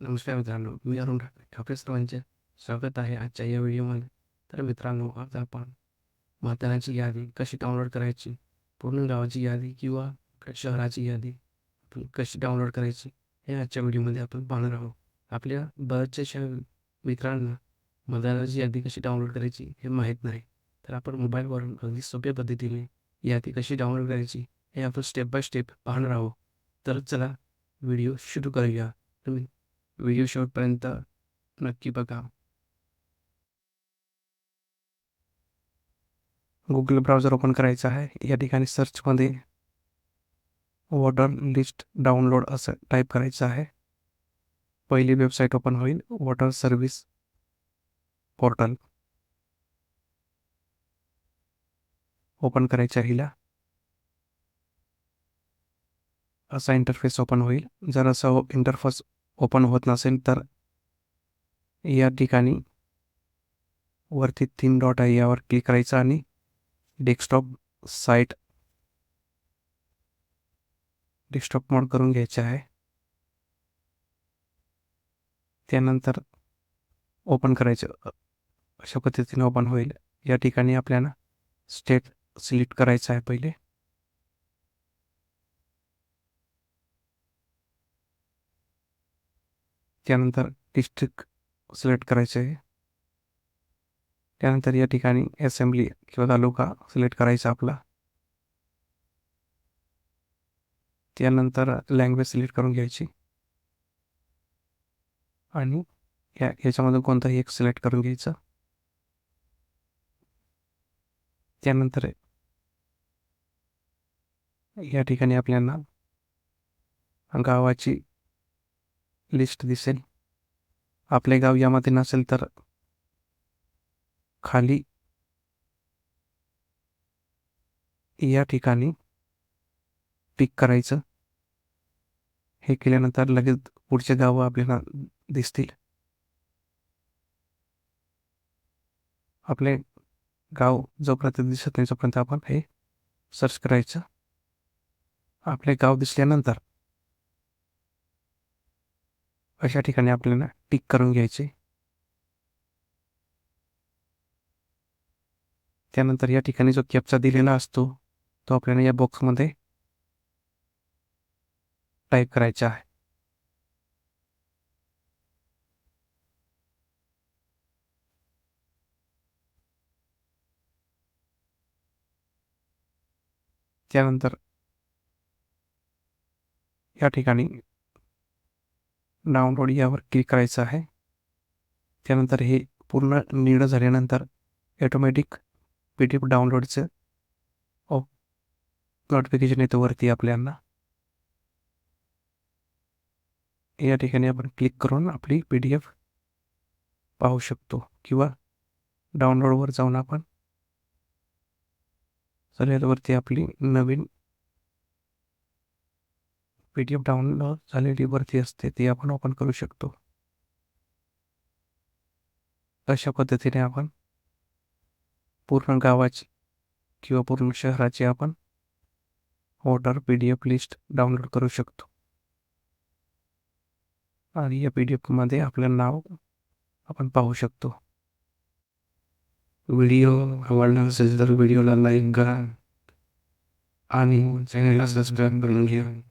नमस्कार मित्रांनो मी अरुण ठाकरे आपल्या सर्वांचे स्वागत आहे आजच्या या व्हिडिओमध्ये. तर मित्रांनो आज आपण मतदानाची यादी कशी डाउनलोड करायची पूर्ण गावाची यादी किंवा शहराची यादी आपण कशी डाउनलोड करायची हे आजच्या व्हिडिओमध्ये आपण पाहणार आहोत. आपल्या बऱ्याचशा मित्रांना मतदानाची यादी कशी डाउनलोड करायची हे माहीत नाही. तर आपण मोबाईलवरून अगदी सोप्या पद्धतीने यादी कशी डाउनलोड करायची हे आपण स्टेप बाय स्टेप पाहणार आहोत. तर चला व्हिडिओ सुरू करूया. तुम्ही व्हिडिओ शेवटपर्यंत नक्की बघा. गुगल ब्राउझर ओपन करायचं आहे. या ठिकाणी सर्चमध्ये वॉटर लिस्ट डाउनलोड असं टाईप करायचं आहे. पहिली वेबसाईट ओपन होईल वॉटर सर्व्हिस पोर्टल ओपन करायचं आहे हिला. असा इंटरफेस ओपन होईल. जर असं इंटरफेस ओपन होत नसेल तर या ठिकाणी वरती तीन डॉट आहे यावर क्लिक करायचं आणि डेस्कटॉप साईट डेस्कटॉप मोड करून घ्यायचे आहे. त्यानंतर ओपन करायचं अशा पद्धतीने ओपन होईल. या ठिकाणी आपल्याला स्टेट सिलेक्ट करायचं आहे पहिले. त्यानंतर डिस्ट्रिक्ट सिलेक्ट करायचे. आहे त्यानंतर या ठिकाणी असेंब्ली किंवा तालुका सिलेक्ट करायचा आपला. त्यानंतर लँग्वेज सिलेक्ट करून घ्यायची. आणि या याच्यामधून कोणताही एक सिलेक्ट करून घ्यायचं. त्यानंतर या ठिकाणी आपल्याला गावाची लिस्ट दिसेल आपले गाव यामध्ये नसेल तर खाली या ठिकाणी पिक करायचं. हे केल्यानंतर लगेच पुढचे गावं आपल्याला दिसतील. आपले गाव जोपर्यंत दिसत नाही जोपर्यंत आपण हे सर्च करायचं. आपले गाव दिसल्यानंतर अशा ठिकाणी आपल्याला टिक करून घ्यायचे. त्यानंतर या ठिकाणी जो कॅपचा दिलेला असतो तो आपल्याला या बॉक्समध्ये टाईप करायचा आहे. त्यानंतर या ठिकाणी डाउनलोड यावर क्लिक करायचं आहे. त्यानंतर हे पूर्ण निळं झाल्यानंतर ॲटोमॅटिक पी डी एफ डाउनलोडचं नोटिफिकेशन येतं वरती आपल्याला या ठिकाणी आपण क्लिक करून आपली पी डी एफ पाहू शकतो किंवा डाउनलोडवर जाऊन आपण वरती आपली नवीन पी डी एफ डाउनलोड झालेली वरती असते ती आपण ओपन करू शकतो. अशा पद्धतीने आपण पूर्ण गावाची किंवा पूर्ण शहराची आपण water P D F list download करू शकतो. आणि या पी डी एफमध्ये आपलं नाव आपण पाहू शकतो. व्हिडिओ आवडला असेल तर व्हिडिओला लाईक करा. आणि चॅनलला सबस्क्राईब करून घ्या.